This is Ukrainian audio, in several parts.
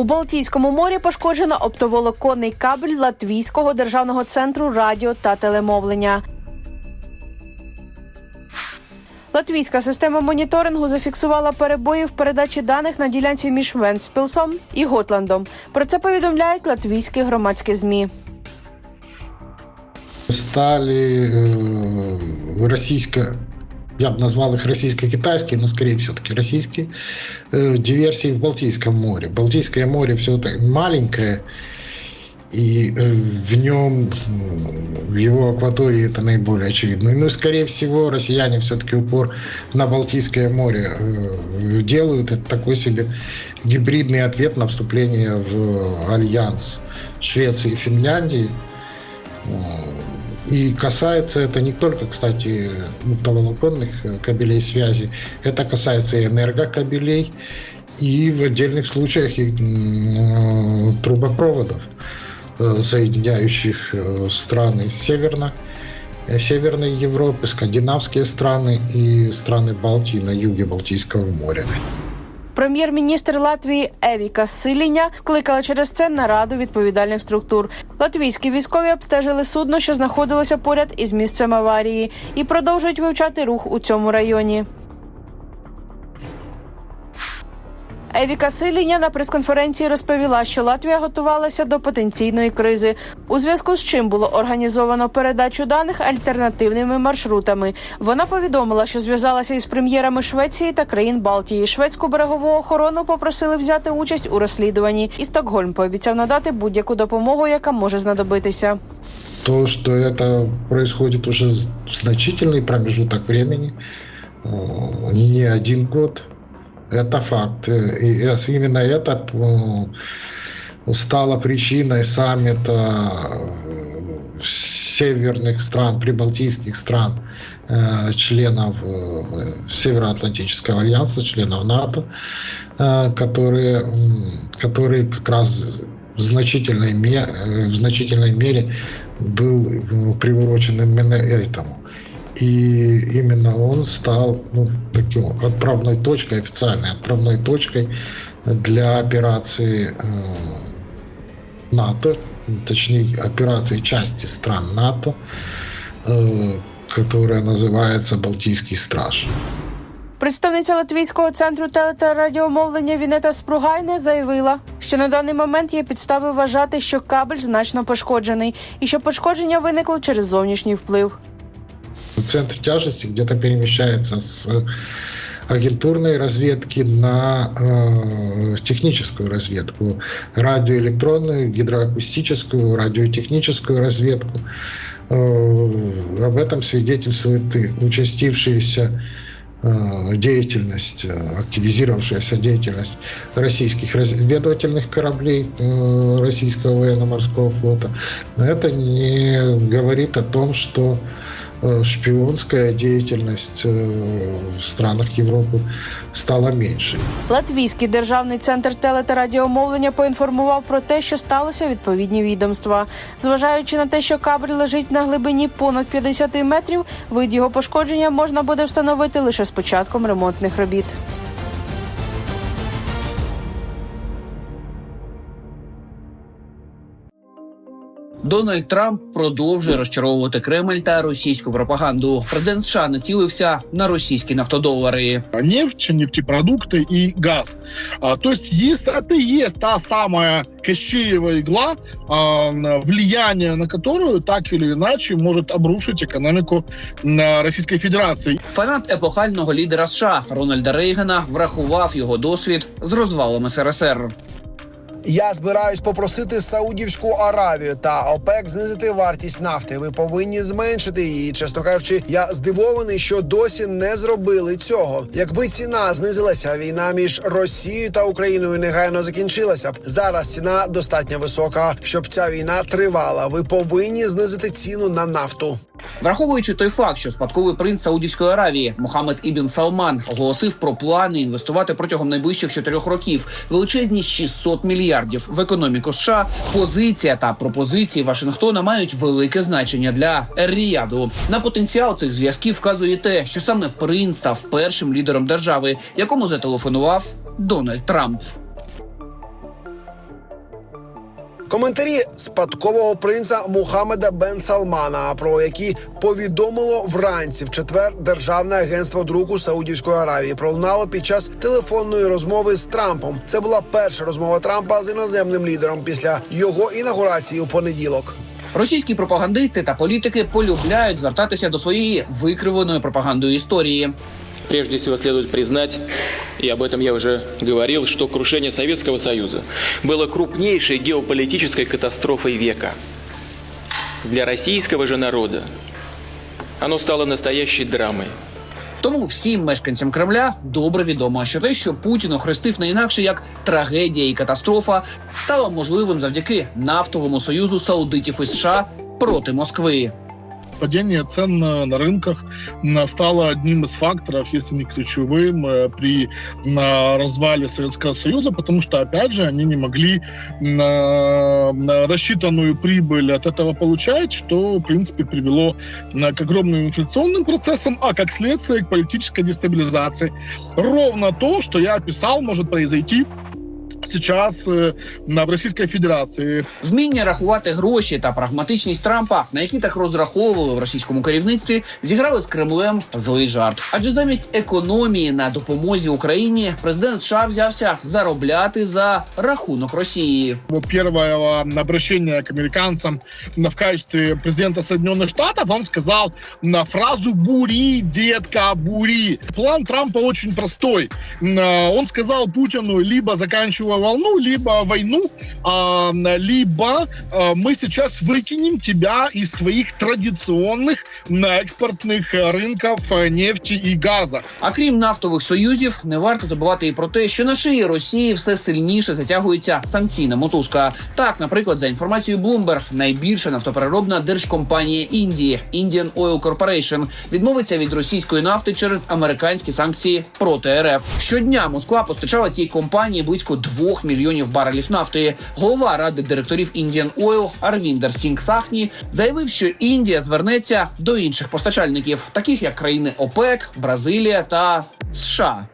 У Балтійському морі пошкоджено оптоволоконний кабель Латвійського державного центру радіо та телемовлення. Латвійська система моніторингу зафіксувала перебої в передачі даних на ділянці між Венспілсом і Готландом. Про це повідомляють латвійські громадські змі. стали э, я бы назвал их российско-китайские, но скорее все-таки российские, э, диверсии в Балтийском море. Балтийское море все-таки маленькое, и э, в нем, в его акватории это наиболее очевидно. Ну скорее всего, россияне все-таки упор на Балтийское море э, делают. Это такой себе гибридный ответ на вступление в альянс Швеции и Финляндии. И касается это не только, кстати, оптоволоконных э, кабелей связи, это касается и энергокабелей, и в отдельных случаях и м, трубопроводов, э, соединяющих э, страны северно, э, Северной Европы, скандинавские страны и страны Балтии на юге Балтийского моря. Прем'єр-міністр Латвії Евіка Силіня скликала через це нараду відповідальних структур. Латвійські військові обстежили судно, що знаходилося поряд із місцем аварії, і продовжують вивчати рух у цьому районі. Евіка Силіня на прес-конференції розповіла, що Латвія готувалася до потенційної кризи, у зв'язку з чим було організовано передачу даних альтернативними маршрутами. Вона повідомила, що зв'язалася із прем'єрами Швеції та країн Балтії. Шведську берегову охорону попросили взяти участь у розслідуванні, і Стокгольм пообіцяв надати будь-яку допомогу, яка може знадобитися. То, что это происходит уже значительный промежуток времени, э, не один год, Это факт. И именно это э, стало причиной саммита э, северных стран, прибалтийских стран, э, членов Североатлантического альянса, членов НАТО, которые, которые как раз в значительной, ме- в значительной мере был приурочен именно этому. И именно он стал ну, таким отправной точкой, официальной отправной точкой для операции э, НАТО, точнее операции части стран НАТО, э, которая называется Балтийский страж. Представниця Латвійського центру теле та радіомовлення Вінета Спругайне заявила, що на даний момент є підстави вважати, що кабель значно пошкоджений, і що пошкодження виникло через зовнішній вплив. Центр тяжести где-то перемещается с агентурной разведки на э, техническую разведку, радиоэлектронную, гидроакустическую, радиотехническую разведку. Э, об этом свидетельствует и участившаяся э, деятельность, э, активизировавшаяся деятельность российских разведывательных кораблей э, российского военно-морского флота. Но это не говорит о том, что э, шпионская деятельность э, в странах Європи стала менше. Латвійський державний центр теле та радіомовлення поінформував про те, що сталося відповідні відомства. Зважаючи на те, що кабель лежить на глибині понад 50 метрів, вид його пошкодження можна буде встановити лише з початком ремонтних робіт. Дональд Трамп продовжує розчаровувати Кремль та російську пропаганду. Президент США націлився на російські нафтодолари. нефть, нефтепродукты и газ. А, то есть, если это и есть та самая Кощеева игла, а, на- влияние на которую так или иначе может обрушить экономику а, Российской Федерации. Фанат епохального лідера США Рональда Рейгана врахував його досвід з розвалом СРСР. Я збираюсь попросити Саудівську Аравію та ОПЕК знизити вартість нафти. Ви повинні зменшити її. Чесно кажучи, я здивований, що досі не зробили цього. Якби ціна знизилася, війна між Росією та Україною негайно закінчилася б. Зараз ціна достатньо висока, щоб ця війна тривала. Ви повинні знизити ціну на нафту. Враховуючи той факт, що спадковий принц Саудівської Аравії Мохаммед Ібн Салман оголосив про плани інвестувати протягом найближчих чотирьох років величезні 600 мільярдів в економіку США. Позиція та пропозиції Вашингтона мають велике значення для Ер-Ріяду. На потенціал цих зв'язків вказує те, що саме принц став першим лідером держави, якому зателефонував Дональд Трамп. Коментарі спадкового принца Мухаммеда Бен Салмана, про які повідомило вранці в четвер Державне агентство друку Саудівської Аравії, пролунало під час телефонної розмови з Трампом. Це була перша розмова Трампа з іноземним лідером після його інаугурації у понеділок. Російські пропагандисти та політики полюбляють звертатися до своєї викривленої пропагандою історії. Прежде всего следует признать, и об этом я уже говорил, что крушение Советского Союза было крупнейшей геополитической катастрофой века. Для российского же народа оно стало настоящей драмой. Тому всім мешканцям Кремля добре відомо, що те, що Путін охрестив не інакше як трагедія і катастрофа, стало можливим завдяки нафтовому союзу саудитів і США проти Москви. Падение цен на, на рынках м, стало одним из факторов, если не ключевым, э, при на, развале Советского Союза, потому что, опять же, они не могли рассчитанную прибыль от этого получать, что, в принципе, привело к огромным инфляционным процессам, а как следствие к политической дестабилизации. Ровно то, что я описал, может произойти сейчас э, на, в Российской Федерации. Вміння рахувати гроші та прагматичність Трампа, на які так розраховували в російському керівництві, зіграли з Кремлем злий жарт. Адже замість економії на допомозі Україні президент США взявся заробляти за рахунок Росії. его первого обращения к американцам на- в качестве президента Соединенных Штатов, он сказал на фразу «бури, детка, бури». План Трампа очень простой. Он сказал Путину либо заканчивай волну, либо войну, а, либо а, мы сейчас выкинем тебя из твоих традиционных м, экспортных э, рынков э, нефти и газа. А крім нафтових союзів, не варто забувати і про те, що на шиї Росії все сильніше затягується санкційна мотузка. Так, наприклад, за інформацією Bloomberg, найбільша нафтопереробна держкомпанія Індії Indian Oil Corporation відмовиться від російської нафти через американські санкції проти РФ. Щодня Москва постачала цій компанії близько 2 мільйонів барелів нафти. Голова ради директорів Indian Oil Арвіндер Сінг Сахні заявив, що Індія звернеться до інших постачальників, таких як країни ОПЕК, Бразилія та США.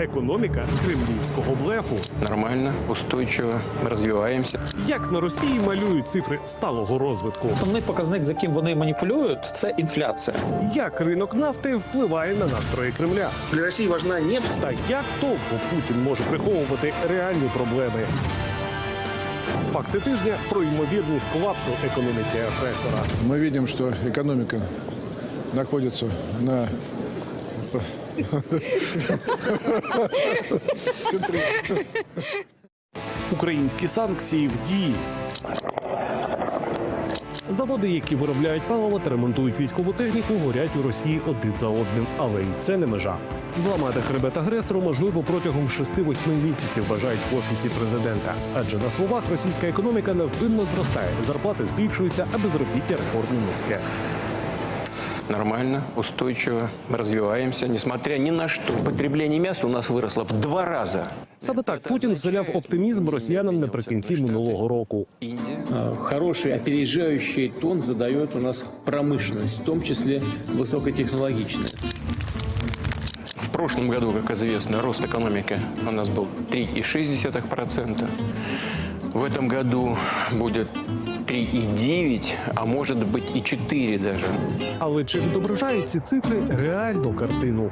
Економіка кремлівського блефу. Нормально, устойчиво, развиваемся. Як на Росії малюють цифри сталого розвитку? Основний показник, з яким вони маніпулюють, це інфляція. Як ринок нафти впливає на настрої Кремля? Для России важна нефть. Та як довго Путін може приховувати реальні проблеми? Факти тижня про ймовірність колапсу економіки агресора. Мы видим, что экономика находится на Українські санкції в дії. Заводи, які виробляють паливо та ремонтують військову техніку, горять у Росії один за одним, але й це не межа. Зламати хребет агресору можливо протягом 6-8 місяців, вважають в офісі президента. Адже на словах російська економіка невпинно зростає, зарплати збільшуються, а безробіття рекордно низьке. Нормально, устойчиво, развиваемся, несмотря ни на что. Потребление мяса у нас выросло в два раза. Саме так Путін вселяв оптимізм росіянам наприкінці минулого року. Индия. Э, Хороший опережающий тон задает у нас промышленность, в том числе высокотехнологичная. В прошлом году, как известно, рост экономики у нас был 3,6%. В этом году будет 3,9, а может быть и 4 даже. Але чи відображають ці цифри реальну картину?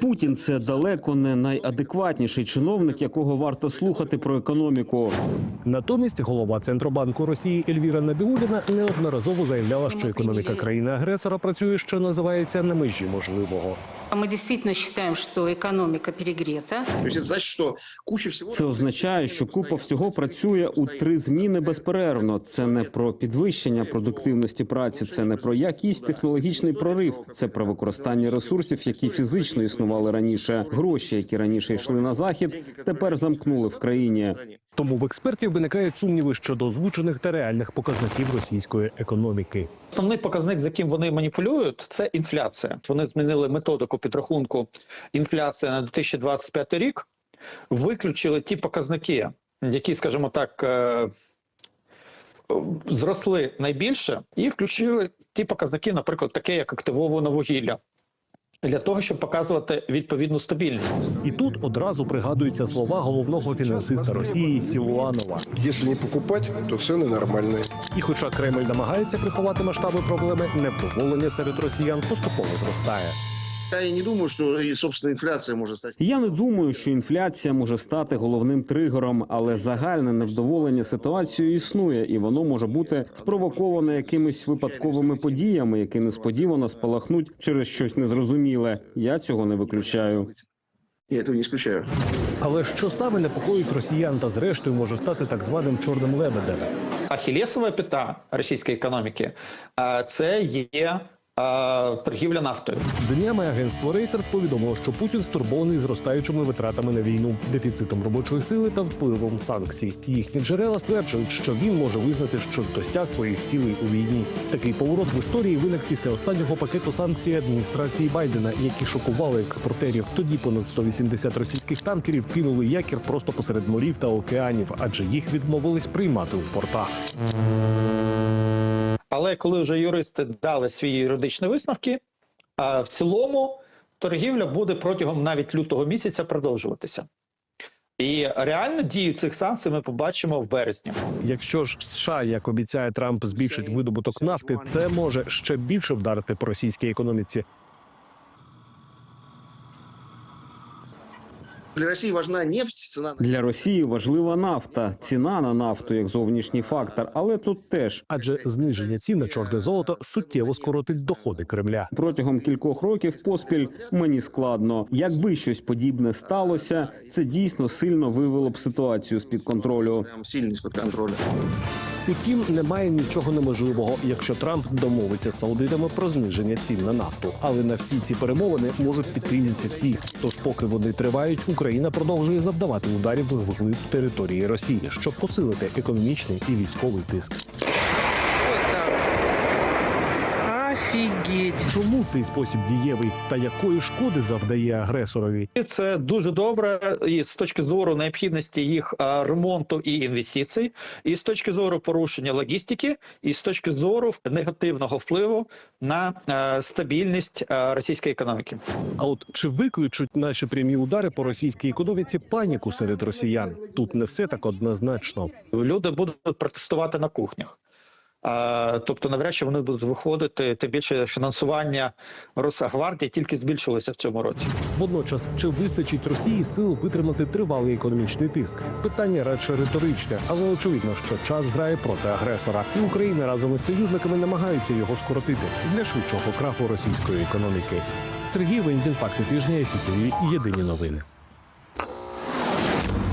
Путін це далеко не найадекватніший чиновник, якого варто слухати про економіку. Натомість голова центробанку Росії Ельвіра Набіуліна неодноразово заявляла, що економіка країни-агресора працює, що називається на межі можливого. Мы действительно считаем, что экономика перегрета. то есть это значит, что куча всего... Це означає, що купа всього працює у три зміни безперервно. Це не про підвищення продуктивності праці, це не про якийсь технологічний прорив. Це про використання ресурсів, які фізично існували раніше. Гроші, які раніше йшли на захід, тепер замкнули в країні. Тому в експертів виникають сумніви щодо озвучених та реальних показників російської економіки. Основний показник, з яким вони маніпулюють, це інфляція. Вони змінили методику підрахунку інфляції на 2025 рік, виключили ті показники, які, скажімо так, е, зросли найбільше, і включили ті показники, наприклад, таке як активоване вугілля. Для того, щоб показувати відповідну стабільність. І тут одразу пригадуються слова головного фінансиста Росії Сілуанова. Якщо не покупати, то все нормальные. І хоча Кремль намагається приховати масштаби проблеми, невдоволення серед росіян поступово зростає. Я и не думаю, что и, собственно, инфляция может стать. Я не думаю, що інфляція може стати головним тригером, але загальне невдоволення ситуацією існує, і воно може бути спровоковане якимись випадковими подіями, які несподівано спалахнуть через щось незрозуміле. Я цього не виключаю. Я этого не исключаю. Але що саме непокоїть росіян та зрештою може стати так званим чорним лебедем? Ахілєсова п'ята російської економіки це є е, торгівля нафтою. Днями агентство Reuters повідомило, що Путін стурбований зростаючими витратами на війну, дефіцитом робочої сили та впливом санкцій. Їхні джерела стверджують, що він може визнати, що досяг своїх цілей у війні. Такий поворот в історії виник після останнього пакету санкцій адміністрації Байдена, які шокували експортерів. Тоді понад 180 російських танкерів кинули якір просто посеред морів та океанів, адже їх відмовились приймати у портах. Але коли вже юристи дали свої юридичні висновки, в цілому торгівля буде протягом навіть лютого місяця продовжуватися. І реально дію цих санкцій ми побачимо в березні. Якщо ж США, як обіцяє Трамп, збільшить видобуток нафти, це може ще більше вдарити по російській економіці. Для России важна нефть, цена на Для Росії важлива нафта, ціна на нафту як зовнішній фактор, але тут теж адже зниження цін на чорне золото суттєво скоротить доходи Кремля. протягом кількох років поспіль мені складно. Якби щось подібне сталося, це дійсно сильно вивело б ситуацію з під контролю. сильно из-под контроля. Утім, немає нічого неможливого, якщо Трамп домовиться з саудитами про зниження цін на нафту. Але на всі ці перемовини можуть піти місяці. Тож, поки вони тривають, Україна продовжує завдавати ударів вглиб території Росії, щоб посилити економічний і військовий тиск. Чому цей спосіб дієвий та якої шкоди завдає агресорові? Це дуже добре і з точки зору необхідності їх ремонту і інвестицій, і з точки зору порушення логістики, і з точки зору негативного впливу на стабільність російської економіки. А от чи виключуть наші прямі удари по російській економіці паніку серед росіян? Тут не все так однозначно. Люди будуть протестувати на кухнях. Тобто, навряд чи вони будуть виходити, тим більше фінансування Росгвардії тільки збільшилося в цьому році. Водночас, чи вистачить Росії сил витримати тривалий економічний тиск? Питання радше риторичне, але очевидно, що час грає проти агресора, і Україна разом із союзниками намагаються його скоротити для швидшого краху російської економіки. Сергій Вендін, факти тижня, СІТВ, єдині новини.